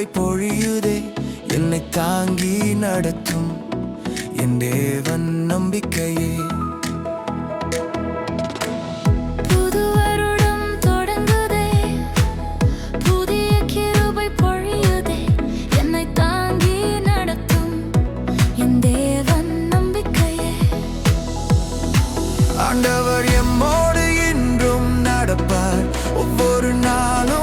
கிருபை பொழியுதே. என்னை தாங்கி நடத்தும் என் தேவன் நம்பிக்கையே. ஆண்டவர் எம்மோடு இன்றும் நடப்பார். ஒவ்வொரு நாளும்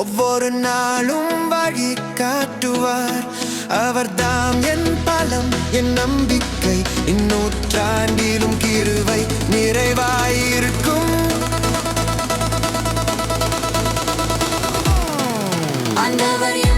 ஒவ்வொரு நாளும் வழி காட்டுவார். அவர்தாம் என் பலம் என் நம்பிக்கை. இந்நூற்றாண்டிலும் கிருவை நிறைவாயிருக்கும். ஆண்டவர்